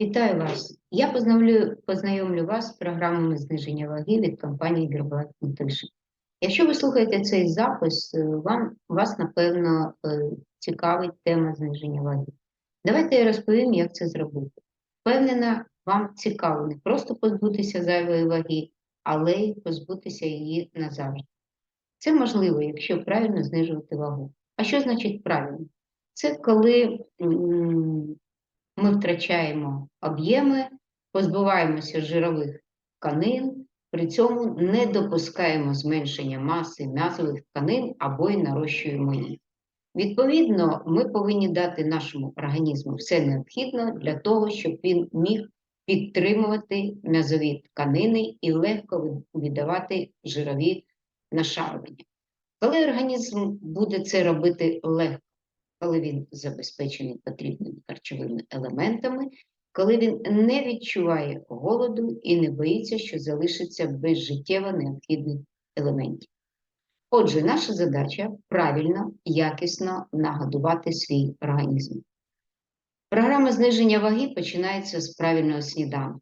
Вітаю вас! Я познайомлю, познайомлю вас з програмами зниження ваги від компанії Гербалайф Nutrition. Якщо ви слухаєте цей запис, е, вам, вас, напевно, е, цікавить тема зниження ваги. Давайте я розповім, як це зробити. Впевнена, вам цікаво не просто позбутися зайвої ваги, але й позбутися її назавжди. Це можливо, якщо правильно знижувати вагу. А що значить правильно? Це коли ми втрачаємо об'єми, позбуваємося жирових тканин, при цьому не допускаємо зменшення маси м'язових тканин або й нарощуємо їх. Відповідно, ми повинні дати нашому організму все необхідне для того, щоб він міг підтримувати м'язові тканини і легко віддавати жирові нашарування. Коли організм буде це робити легко, коли він забезпечений потрібними харчовими елементами, коли він не відчуває голоду і не боїться, що залишиться без життєво необхідних елементів. Отже, наша задача правильно, якісно нагодувати свій організм. Програма зниження ваги починається з правильного сніданку,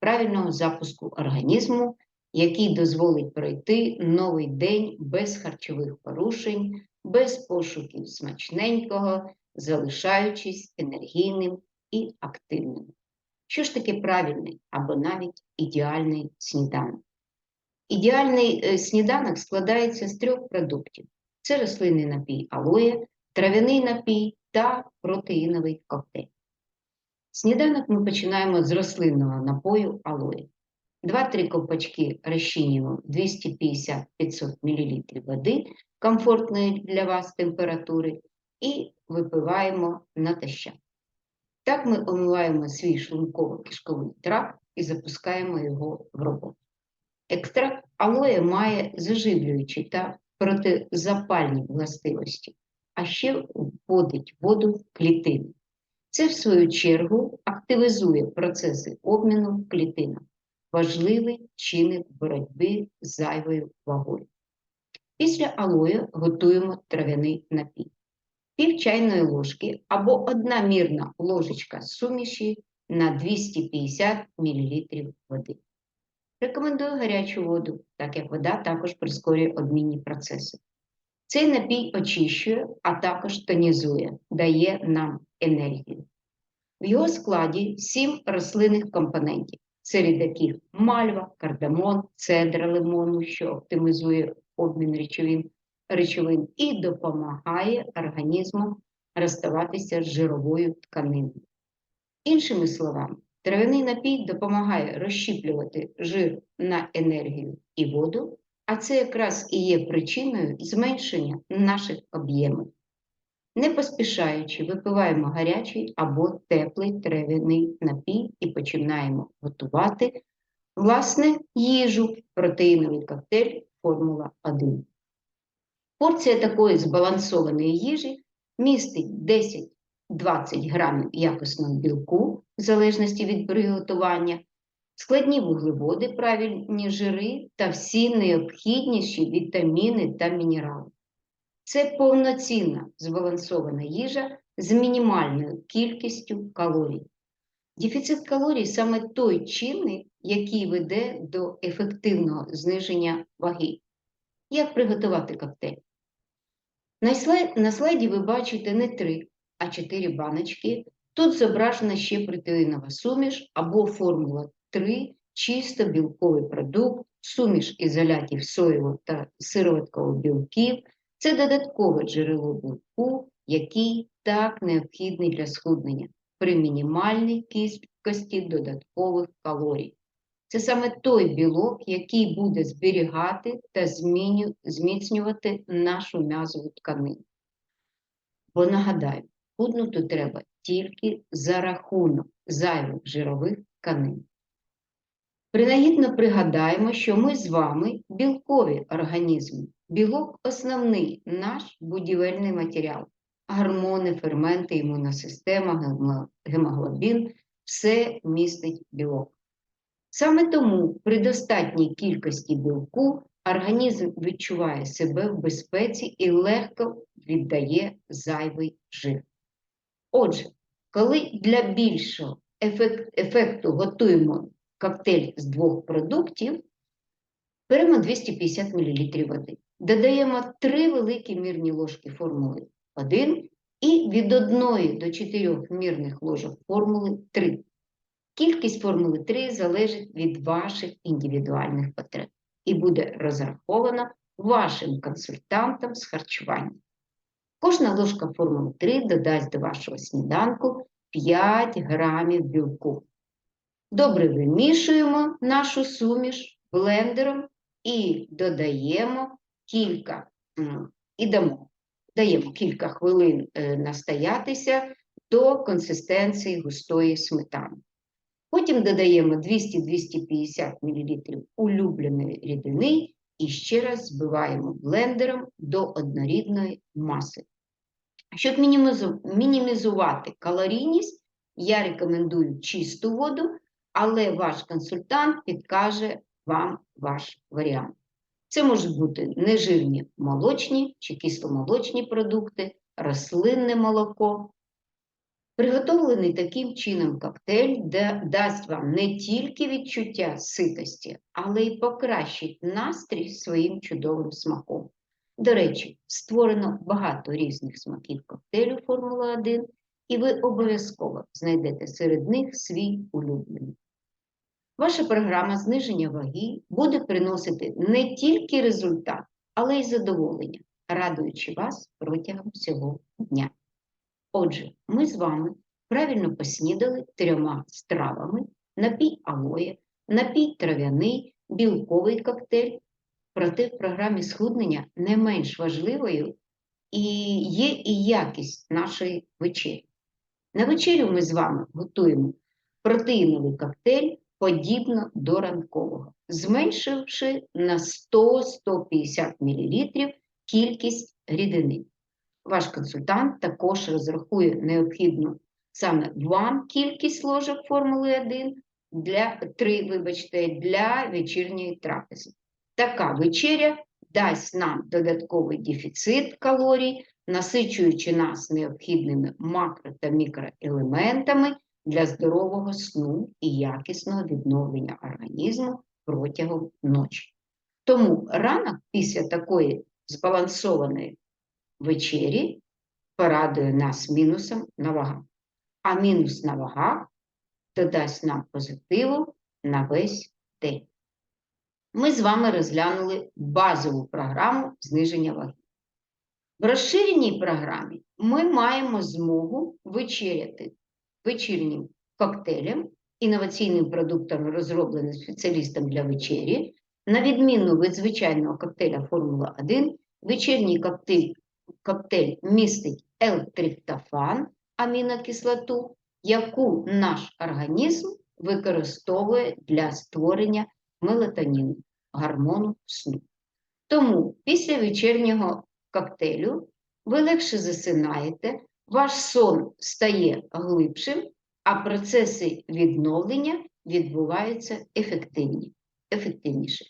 правильного запуску організму, який дозволить пройти новий день без харчових порушень, без пошуків смачненького, залишаючись енергійним і активним. Що ж таке правильний або навіть ідеальний сніданок? Ідеальний е, сніданок складається з трьох продуктів: це рослинний напій алоє, трав'яний напій та протеїновий коктейль. Сніданок ми починаємо з рослинного напою алоє. 2-3 ковпачки розчинюємо 250-500 мл води комфортної для вас температури і випиваємо натощак. Так ми омиваємо свій шлунково-кишковий тракт і запускаємо його в роботу. Екстракт алоє має заживлюючі та протизапальні властивості, а ще вводить воду в клітини. Це, в свою чергу, активізує процеси обміну в клітинах, важливий чинник боротьби з зайвою вагою. Після алою готуємо трав'яний напій. Пів чайної ложки або одна мірна ложечка суміші на 250 мл води. Рекомендую гарячу воду, так як вода також прискорює обмінні процеси. Цей напій очищує, а також тонізує, дає нам енергію. В його складі 7 рослинних компонентів, серед яких мальва, кардамон, цедра лимону, що оптимізує обмін речовин, речовин і допомагає організму розставатися з жировою тканиною. Іншими словами, трав'яний напій допомагає розщіплювати жир на енергію і воду, а це якраз і є причиною зменшення наших об'ємів. Не поспішаючи, випиваємо гарячий або теплий трав'яний напій і починаємо готувати власне їжу, протеїновий коктейль Формула 1. Порція такої збалансованої їжі містить 10-20 грамів якісного білку, в залежності від приготування, складні вуглеводи, правильні жири та всі необхідніші вітаміни та мінерали. Це повноцінна збалансована їжа з мінімальною кількістю калорій. Дефіцит калорій саме той чинник, який веде до ефективного зниження ваги. Як приготувати коктейль? На слайді, ви бачите не 3, а 4 баночки. Тут зображена ще протеїнова суміш або формула 3, чисто білковий продукт, суміш ізолятів соєвого та сироваткових білків. Це додаткове джерело білку, який так необхідний для схуднення при мінімальній кількості додаткових калорій. Це саме той білок, який буде зберігати та зміцнювати нашу м'язову тканину. Бо нагадаю, худнути треба тільки за рахунок зайвих жирових тканин. Принагідно пригадаємо, що ми з вами білкові організми. Білок основний наш будівельний матеріал. Гормони, ферменти, імунна система, гемоглобін все містить білок. Саме тому при достатній кількості білку організм відчуває себе в безпеці і легко віддає зайвий жир. Отже, коли для більшого ефекту готуємо коктейль з двох продуктів, беремо 250 мл води. Додаємо 3 великі мірні ложки формули 1 і від 1 до 4 мірних ложок формули 3. Кількість формули 3 залежить від ваших індивідуальних потреб і буде розрахована вашим консультантом з харчування. Кожна ложка формули 3 додасть до вашого сніданку 5 грамів білку. Добре вимішуємо нашу суміш блендером і додаємо кілька, і даємо кілька хвилин е, настоятися до консистенції густої сметани. Потім додаємо 200-250 мл улюбленої рідини і ще раз збиваємо блендером до однорідної маси. Щоб мінімізувати калорійність, я рекомендую чисту воду, але ваш консультант підкаже вам ваш варіант. Це можуть бути нежирні молочні чи кисломолочні продукти, рослинне молоко. Приготовлений таким чином коктейль да- дасть вам не тільки відчуття ситості, але й покращить настрій своїм чудовим смаком. До речі, створено багато різних смаків коктейлю Формула 1, і ви обов'язково знайдете серед них свій улюблений. Ваша програма зниження ваги буде приносити не тільки результат, але й задоволення, радуючи вас протягом всього дня. Отже, ми з вами правильно поснідали трьома стравами: напій алоє, напій трав'яний, білковий коктейль. Проте в програмі схуднення не менш важливою і є і якість нашої вечері. На вечерю ми з вами готуємо протеїновий коктейль подібно до ранкового, зменшивши на 100-150 мл кількість рідини. Ваш консультант також розрахує необхідну саме вам кількість ложок формули 1 для 3, вибачте, для вечірньої трапези. Така вечеря дасть нам додатковий дефіцит калорій, насичуючи нас необхідними макро та мікроелементами для здорового сну і якісного відновлення організму протягом ночі. Тому ранок після такої збалансованої вечері порадує нас мінусом на вагах, а мінус на вагах додасть нам позитиву на весь день. Ми з вами розглянули базову програму зниження ваги. В розширеній програмі ми маємо змогу вечеряти вечірнім коктейлем, інноваційним продуктом, розробленим спеціалістом для вечері. На відміну від звичайного коктейля Формула 1, вечірній коктейль, коктейль містить L-триптофан, амінокислоту, яку наш організм використовує для створення мелатоніну, гормону сну. Тому після вечірнього коктейлю ви легше засинаєте, ваш сон стає глибшим, а процеси відновлення відбуваються ефективні, ефективніше.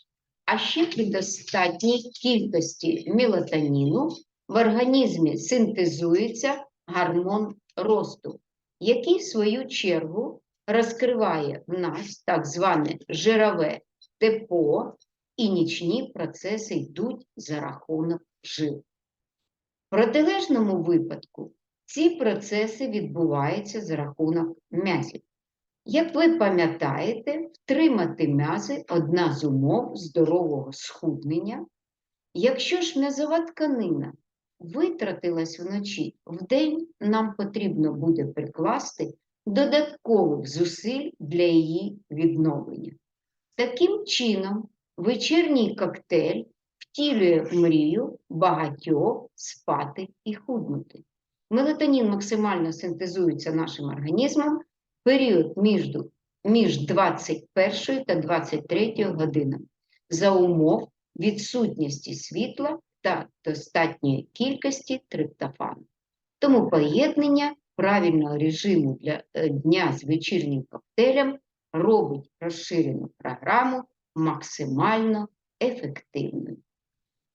А ще при достатній кількості мелатоніну в організмі синтезується гормон росту, який, в свою чергу, розкриває в нас так зване жирове депо, і нічні процеси йдуть за рахунок жил. В протилежному випадку ці процеси відбуваються за рахунок м'язів. Як ви пам'ятаєте, втримати м'язи одна з умов здорового схуднення. Якщо ж м'язова тканина витратилась вночі, вдень нам потрібно буде прикласти додаткових зусиль для її відновлення. Таким чином, вечірній коктейль втілює мрію багатьох спати і худнути. Мелатонін максимально синтезується нашим організмом в період між, між 21 та 23 годинами за умов відсутності світла та достатньої кількості триптофану. Тому поєднання правильного режиму для е, дня з вечірнім коктейлем робить розширену програму максимально ефективною.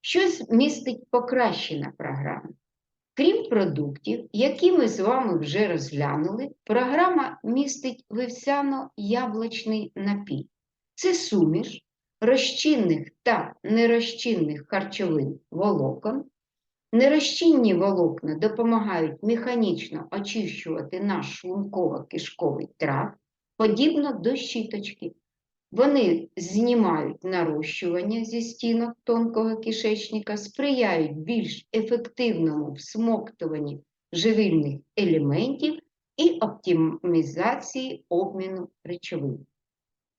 Що містить покращена програма? Крім продуктів, які ми з вами вже розглянули, програма містить вівсяно-яблучний напій. Це суміш розчинних та нерозчинних харчовин волокон. Нерозчинні волокна допомагають механічно очищувати наш шлунково-кишковий тракт, подібно до щіточки. Вони знімають нарощування зі стінок тонкого кишечника, сприяють більш ефективному всмоктуванні живильних елементів і оптимізації обміну речовин.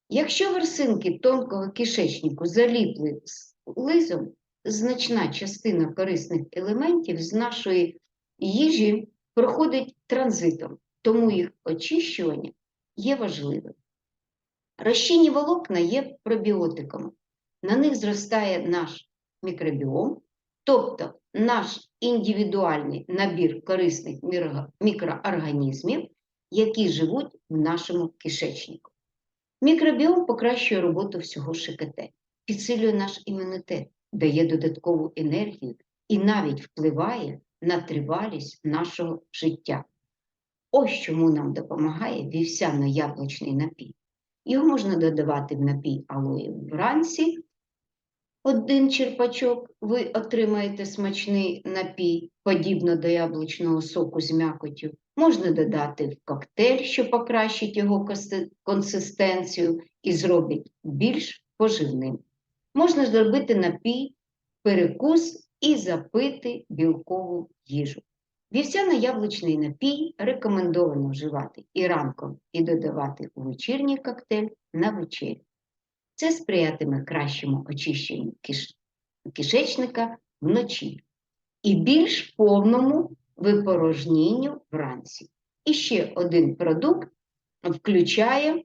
Якщо версинки тонкого кишечнику заліпли з лизом, значна частина корисних елементів з нашої їжі проходить транзитом, тому їх очищування є важливим. Розчинні волокна є пробіотиками. На них зростає наш мікробіом, тобто наш індивідуальний набір корисних мікроорганізмів, які живуть в нашому кишечнику. Мікробіом покращує роботу всього ШКТ, підсилює наш імунітет, дає додаткову енергію і навіть впливає на тривалість нашого життя. Ось чому нам допомагає вівсяно-яблучний напій. Його можна додавати в напій алої вранці. Один черпачок ви отримаєте смачний напій, подібно до яблучного соку з м'якоттю. Можна додати в коктейль, що покращить його консистенцію і зробить більш поживним. Можна зробити напій, перекус і запити білкову їжу. Вівсяно-яблучний напій рекомендовано вживати і ранком, і додавати у вечірній коктейль на вечерю. Це сприятиме кращому очищенню киш... кишечника вночі і більш повному випорожнінню вранці. І ще один продукт включає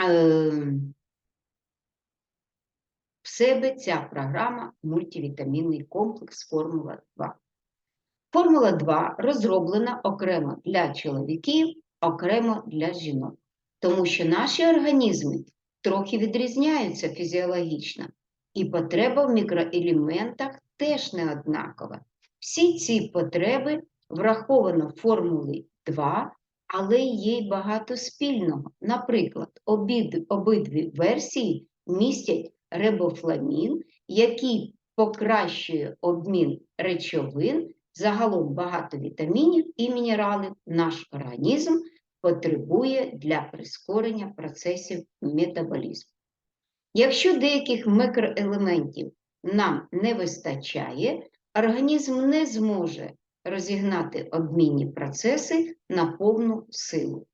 е, в себе ця програма мультивітамінний комплекс Формула 2. Формула 2 розроблена окремо для чоловіків, окремо для жінок, тому що наші організми трохи відрізняються фізіологічно, і потреба в мікроелементах теж не однакова. Всі ці потреби враховано в формулі 2, але є й багато спільного. Наприклад, обід, обидві версії містять рибофламін, який покращує обмін речовин, загалом багато вітамінів і мінералів наш організм потребує для прискорення процесів метаболізму. Якщо деяких мікроелементів нам не вистачає, організм не зможе розігнати обмінні процеси на повну силу.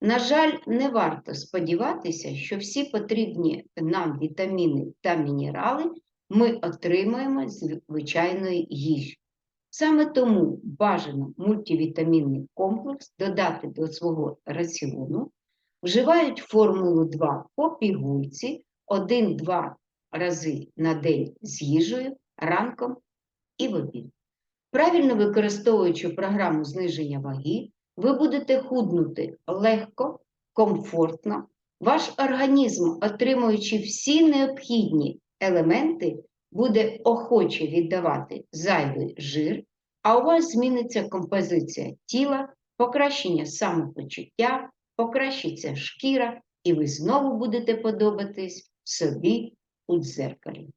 На жаль, не варто сподіватися, що всі потрібні нам вітаміни та мінерали ми отримаємо з звичайної їжі. Саме тому бажано мультивітамінний комплекс додати до свого раціону, вживають формулу 2 по пігульці 1-2 рази на день з їжею ранком і в обід. Правильно використовуючи програму зниження ваги, ви будете худнути легко, комфортно, ваш організм, отримуючи всі необхідні елементи, буде охоче віддавати зайвий жир, а у вас зміниться композиція тіла, покращення самопочуття, покращиться шкіра, і ви знову будете подобатись собі у дзеркалі.